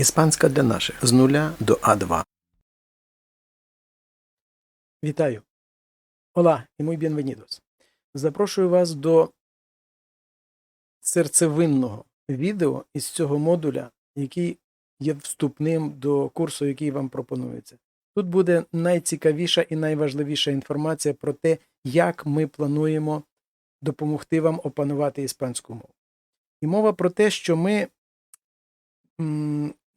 Іспанська для наших з нуля до А2. Вітаю. Ола і muy bienvenidos. Запрошую вас до серцевинного відео із цього модуля, який є вступним до курсу, який вам пропонується. Тут буде найцікавіша і найважливіша інформація про те, як ми плануємо допомогти вам опанувати іспанську мову. І мова про те, що ми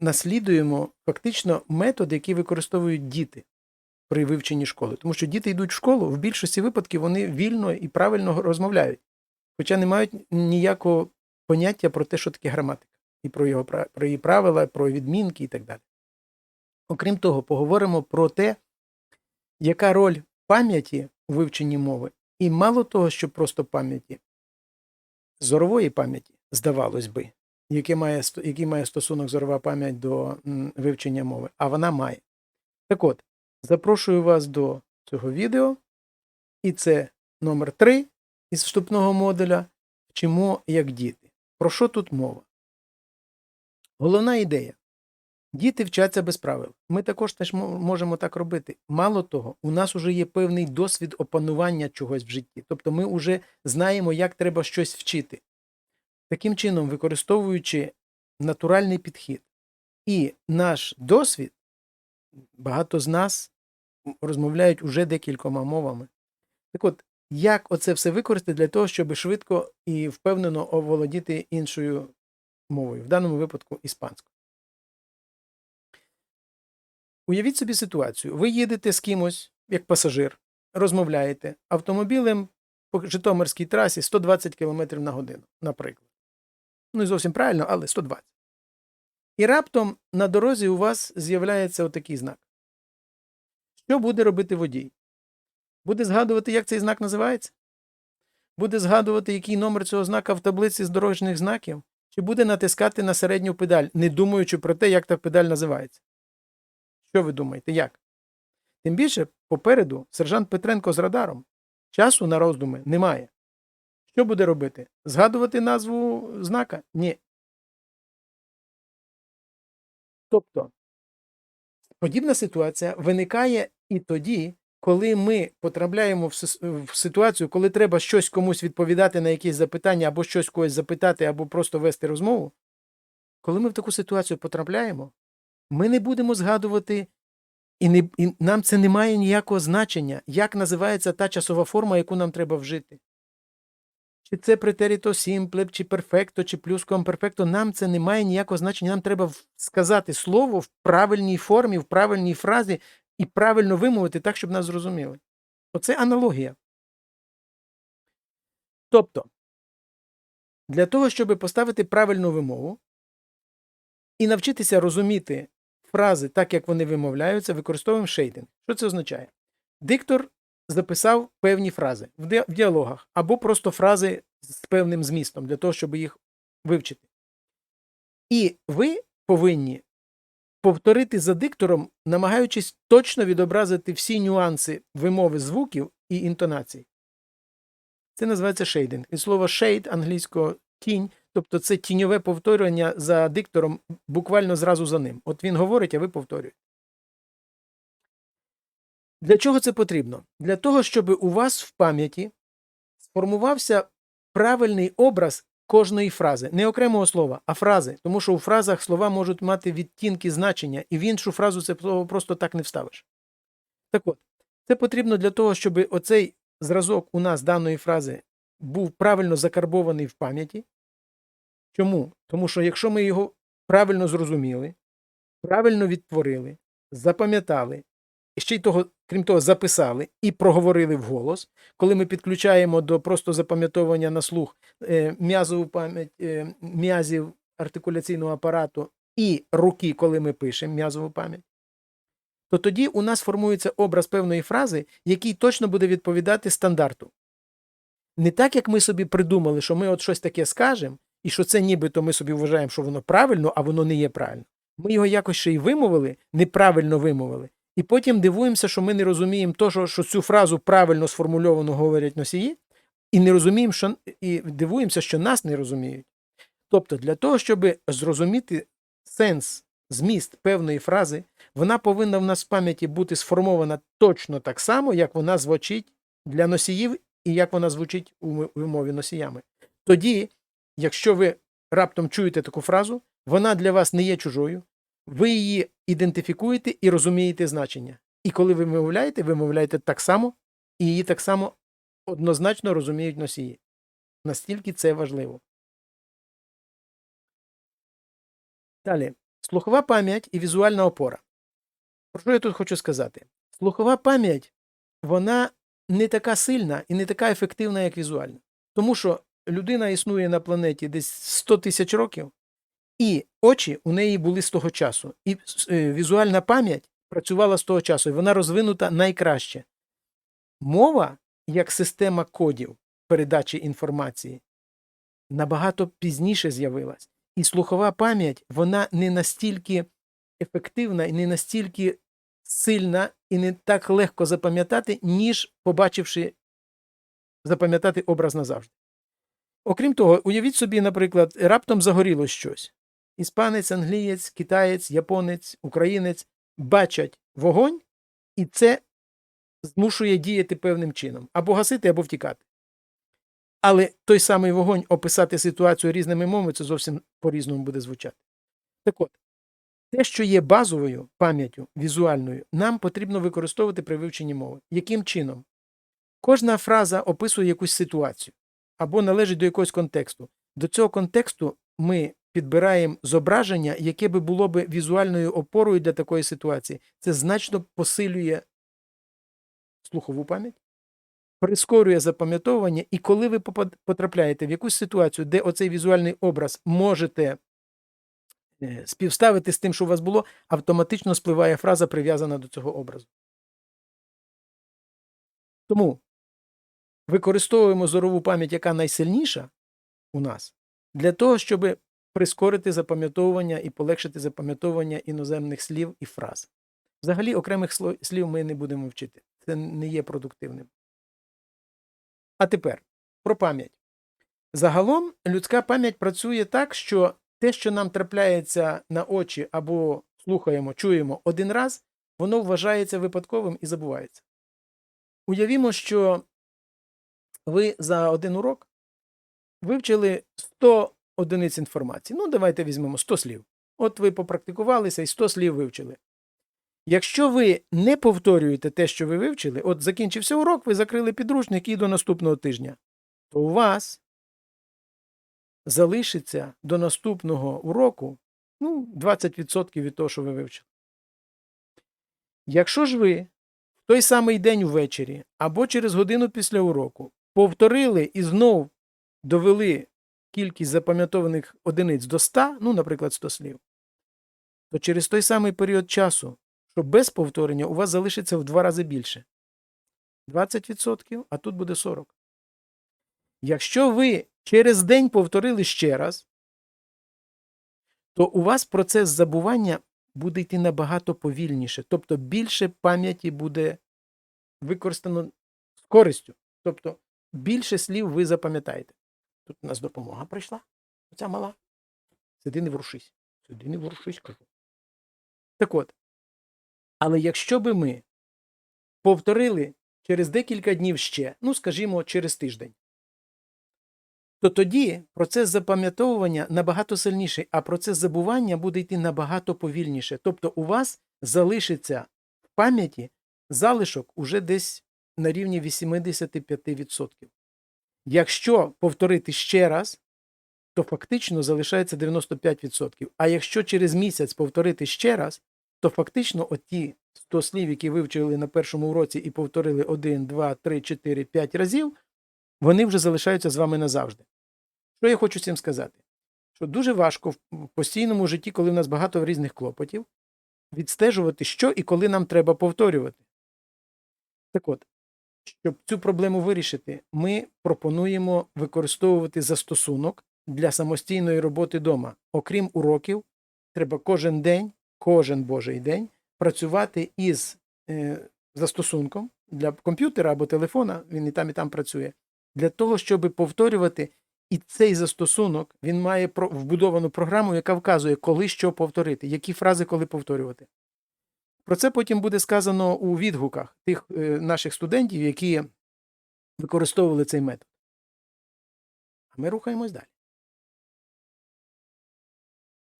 наслідуємо фактично метод, який використовують діти при вивченні школи. Тому що діти йдуть в школу, в більшості випадків вони вільно і правильно розмовляють, хоча не мають ніякого поняття про те, що таке граматика, і про, його, про її правила, про відмінки і так далі. Окрім того, поговоримо про те, яка роль пам'яті у вивченні мови, і мало того, що просто пам'яті, зорової пам'яті, здавалось би, яке має, який має стосунок зорова пам'ять до вивчення мови, а вона має. Так от, запрошую вас до цього відео, і це номер 3 із вступного модуля Вчимо як діти. Про що тут мова? Головна ідея. Діти вчаться без правил. Ми також теж можемо так робити. Мало того, у нас вже є певний досвід опанування чогось в житті. Тобто ми вже знаємо, як треба щось вчити. Таким чином, використовуючи натуральний підхід і наш досвід, багато з нас розмовляють уже декількома мовами. Так от, як оце все використати для того, щоб швидко і впевнено оволодіти іншою мовою, в даному випадку іспанською. Уявіть собі ситуацію. Ви їдете з кимось, як пасажир, розмовляєте автомобілем по Житомирській трасі 120 км на годину, наприклад. Ну, не зовсім правильно, але 120. І раптом на дорозі у вас з'являється отакий знак. Що буде робити водій? Буде згадувати, як цей знак називається? Буде згадувати, який номер цього знака в таблиці з дорожніх знаків? Чи буде натискати на середню педаль, не думаючи про те, як та педаль називається? Що ви думаєте, як? Тим більше, попереду сержант Петренко з радаром. Часу на роздуми немає. Що буде робити? Згадувати назву знака? Ні. Тобто, подібна ситуація виникає і тоді, коли ми потрапляємо в ситуацію, коли треба щось комусь відповідати на якісь запитання, або щось когось запитати, або просто вести розмову. Коли ми в таку ситуацію потрапляємо, ми не будемо згадувати, і, не, і нам це не має ніякого значення, як називається та часова форма, яку нам треба вжити. Чи це претеріто сімпле, чи перфекто, чи плюскомперфекто, нам це не має ніякого значення. Нам треба сказати слово в правильній формі, в правильній фразі і правильно вимовити так, щоб нас зрозуміли. Оце аналогія. Тобто, для того, щоб поставити правильну вимову і навчитися розуміти фрази так, як вони вимовляються, використовуємо шейдинг. Що це означає? Диктор записав певні фрази в ди- в діалогах або просто фрази з певним змістом для того, щоб їх вивчити. І ви повинні повторити за диктором, намагаючись точно відобразити всі нюанси вимови звуків і інтонацій. Це називається шейдинг. І слово shade англійського тінь, тобто це тіньове повторювання за диктором буквально зразу за ним. От він говорить, а ви повторюєте. Для чого це потрібно? Для того, щоб у вас в пам'яті сформувався правильний образ кожної фрази, не окремого слова, а фрази, тому що у фразах слова можуть мати відтінки значення, і в іншу фразу це слово просто так не вставиш. Так от, це потрібно для того, щоб оцей зразок у нас даної фрази був правильно закарбований в пам'яті. Чому? Тому що якщо ми його правильно зрозуміли, правильно відтворили, запам'ятали, ще й того, крім того, записали і проговорили вголос, коли ми підключаємо до просто запам'ятовування на слух е, м'язову пам'ять е, м'язів артикуляційного апарату і руки, коли ми пишемо м'язову пам'ять, то тоді у нас формується образ певної фрази, який точно буде відповідати стандарту. Не так, як ми собі придумали, що ми от щось таке скажемо, і що це нібито ми собі вважаємо, що воно правильно, а воно не є правильно. Ми його якось ще й вимовили, неправильно вимовили, і потім дивуємося, що ми не розуміємо того, що цю фразу правильно сформульовано говорять носії, і не розуміємо, що і дивуємося, що нас не розуміють. Тобто, для того, щоб зрозуміти сенс зміст певної фрази, вона повинна в нас в пам'яті бути сформована точно так само, як вона звучить для носіїв і як вона звучить у мові носіями. Тоді, якщо ви раптом чуєте таку фразу, вона для вас не є чужою, ви її ідентифікуєте і розумієте значення. І коли ви вимовляєте, вимовляєте так само, і її так само однозначно розуміють носії. Настільки це важливо. Далі. Слухова пам'ять і візуальна опора. Про що я тут хочу сказати? Слухова пам'ять, вона не така сильна і не така ефективна, як візуальна. Тому що людина існує на планеті десь 100 тисяч років, і очі у неї були з того часу. І е, візуальна пам'ять працювала з того часу, і вона розвинута найкраще. Мова, як система кодів передачі інформації, набагато пізніше з'явилась. І слухова пам'ять, вона не настільки ефективна і не настільки сильна і не так легко запам'ятати, ніж побачивши запам'ятати образ назавжди. Окрім того, уявіть собі, наприклад, раптом загорілось щось. Іспанець, англієць, китаєць, японець, українець бачать вогонь, і це змушує діяти певним чином або гасити, або втікати. Але той самий вогонь описати ситуацію різними мовами, це зовсім по-різному буде звучати. Так от, те, що є базовою пам'яттю візуальною, нам потрібно використовувати при вивченні мови. Яким чином? Кожна фраза описує якусь ситуацію або належить до якогось контексту. До цього контексту ми підбираємо зображення, яке би було би візуальною опорою для такої ситуації. Це значно посилює слухову пам'ять, прискорює запам'ятовування, і коли ви потрапляєте в якусь ситуацію, де оцей візуальний образ можете е, співставити з тим, що у вас було, автоматично спливає фраза, прив'язана до цього образу. Тому використовуємо зорову пам'ять, яка найсильніша у нас, для того, щоб прискорити запам'ятовування і полегшити запам'ятовування іноземних слів і фраз. Взагалі, окремих слів ми не будемо вчити. Це не є продуктивним. А тепер про пам'ять. Загалом людська пам'ять працює так, що те, що нам трапляється на очі або слухаємо, чуємо один раз, воно вважається випадковим і забувається. Уявімо, що ви за один урок вивчили 100 одиниць інформації. Ну, давайте візьмемо 100 слів. От ви попрактикувалися і 100 слів вивчили. Якщо ви не повторюєте те, що ви вивчили, от закінчився урок, ви закрили підручник і до наступного тижня, то у вас залишиться до наступного уроку ну, 20% від того, що ви вивчили. Якщо ж ви в той самий день ввечері або через годину після уроку повторили і знов довели кількість запам'ятованих одиниць до 100, ну, наприклад, 100 слів, то через той самий період часу, що без повторення у вас залишиться в два рази більше. 20%, а тут буде 40%. Якщо ви через день повторили ще раз, то у вас процес забування буде йти набагато повільніше, тобто більше пам'яті буде використано з користю. Тобто більше слів ви запам'ятаєте. Тут у нас допомога прийшла. Оця мала. Сиди не ворушись. Сиди не ворушись, кажу. Так от. Але якщо би ми повторили через декілька днів ще, ну, скажімо, через тиждень, то тоді процес запам'ятовування набагато сильніший, а процес забування буде йти набагато повільніше. Тобто у вас залишиться в пам'яті залишок уже десь на рівні 85%. Якщо повторити ще раз, то фактично залишається 95%. А якщо через місяць повторити ще раз, то фактично оті 100 слів, які вивчили на першому уроці і повторили 1, 2, 3, 4, 5 разів, вони вже залишаються з вами назавжди. Що я хочу цим сказати? Що дуже важко в постійному житті, коли в нас багато різних клопотів, відстежувати, що і коли нам треба повторювати. Так от, щоб цю проблему вирішити, ми пропонуємо використовувати застосунок для самостійної роботи вдома. Окрім уроків, треба кожен день, кожен божий день працювати із е, застосунком для комп'ютера або телефона, він і там, і там працює, для того, щоб повторювати І цей застосунок він має вбудовану програму, яка вказує, коли що повторити, які фрази коли повторювати. Про це потім буде сказано у відгуках тих е, наших студентів, які використовували цей метод. А ми рухаємось далі.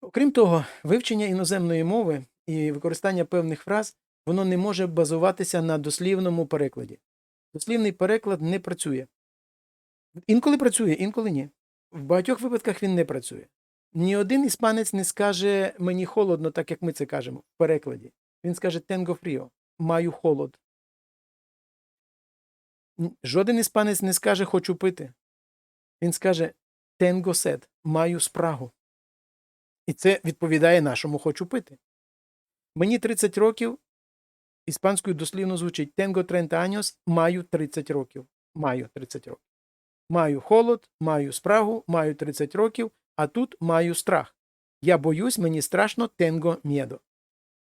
Окрім того, вивчення іноземної мови і використання певних фраз воно не може базуватися на дослівному перекладі. Дослівний переклад не працює. Інколи працює, інколи ні. В багатьох випадках він не працює. Ні один іспанець не скаже мені холодно, так як ми це кажемо в перекладі. Він скаже тенго фріо, маю холод. Жоден іспанець не скаже хочу пити. Він скаже тенго сет, маю спрагу. І це відповідає нашому хочу пити. Мені 30 років, іспанською дослівно звучить тенго 30 años, маю 30 років. Маю 30 років. Маю холод, маю спрагу, маю 30 років, а тут маю страх. Я боюсь, мені страшно тенго мєдо.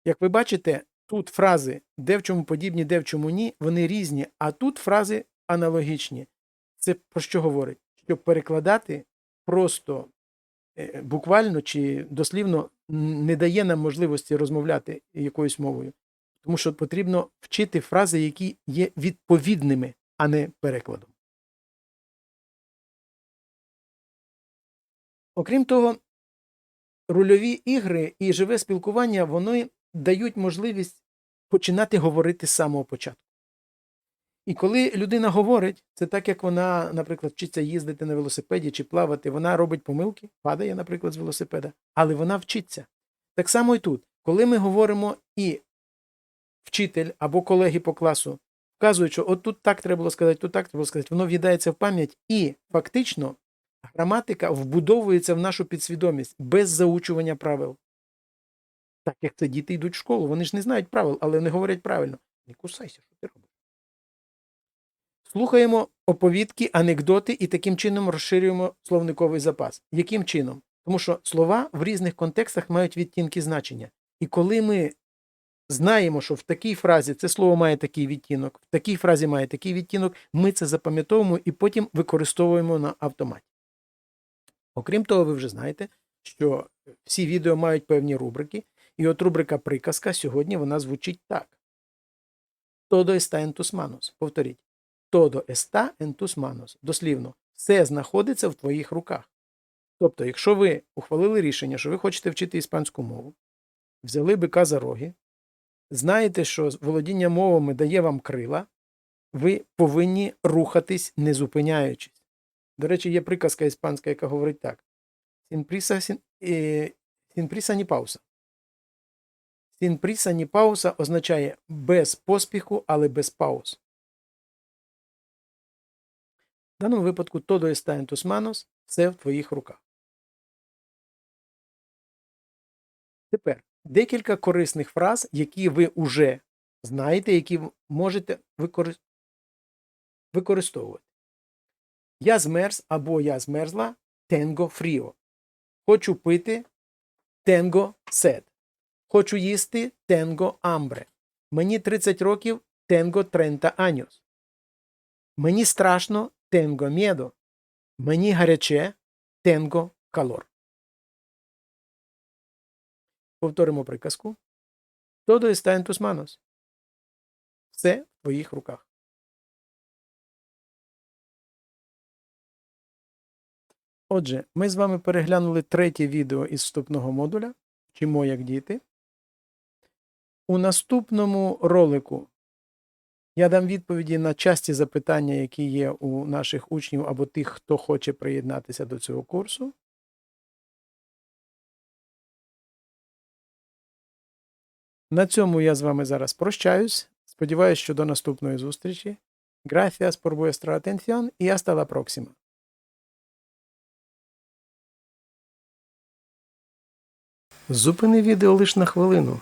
Як ви бачите, тут фрази де в чому подібні, де в чому ні, вони різні, а тут фрази аналогічні. Це про що говорить? Щоб перекладати просто е, буквально чи дослівно не дає нам можливості розмовляти якоюсь мовою. Тому що потрібно вчити фрази, які є відповідними, а не перекладом. Окрім того, рольові ігри і живе спілкування вони дають можливість починати говорити з самого початку. І коли людина говорить, це так, як вона, наприклад, вчиться їздити на велосипеді чи плавати, вона робить помилки, падає, наприклад, з велосипеда, але вона вчиться. Так само і тут, коли ми говоримо і вчитель або колеги по класу вказують, що от тут так треба було сказати, тут так треба було сказати, воно в'їдається в пам'ять, і фактично граматика вбудовується в нашу підсвідомість без заучування правил. Так як це діти йдуть в школу, вони ж не знають правил, але вони говорять правильно. Не кусайся, що ти робиш. Слухаємо оповідки, анекдоти і таким чином розширюємо словниковий запас. Яким чином? Тому що слова в різних контекстах мають відтінки значення. І коли ми знаємо, що в такій фразі це слово має такий відтінок, в такій фразі має такий відтінок, ми це запам'ятовуємо і потім використовуємо на автоматі. Окрім того, ви вже знаєте, що всі відео мають певні рубрики, і от рубрика приказка сьогодні вона звучить так. Está en tus manos. Повторіть. Está en tus manos. Дослівно, все знаходиться в твоїх руках. Тобто, якщо ви ухвалили рішення, що ви хочете вчити іспанську мову, взяли бика за роги, знаєте, що володіння мовами дає вам крила, ви повинні рухатись, не зупиняючись. До речі, є приказка іспанська, яка говорить так: sin ні пауса. Sin prisa ні пауса означає без поспіху, але без пауз. В даному випадку todo está en manos – все в твоїх руках. Тепер декілька корисних фраз, які ви вже знаєте, які можете викори- використовувати. Я змерз або я змерзла тенго фріо. Хочу пити тенго сет. Хочу їсти тенго амбре. Мені 30 років тенго 30 años. Мені страшно тенго мєдо. Мені гаряче тенго калор. Повторимо приказку. Todo está en tus manos. Все в твоїх руках. Отже, ми з вами переглянули третє відео із вступного модуля Вчимо як діти. У наступному ролику я дам відповіді на часті запитання, які є у наших учнів або тих, хто хоче приєднатися до цього курсу. На цьому я з вами зараз прощаюсь. Сподіваюсь, що до наступної зустрічі. Gracias por vuestra atención y hasta la próxima. Зупини відео лише на хвилину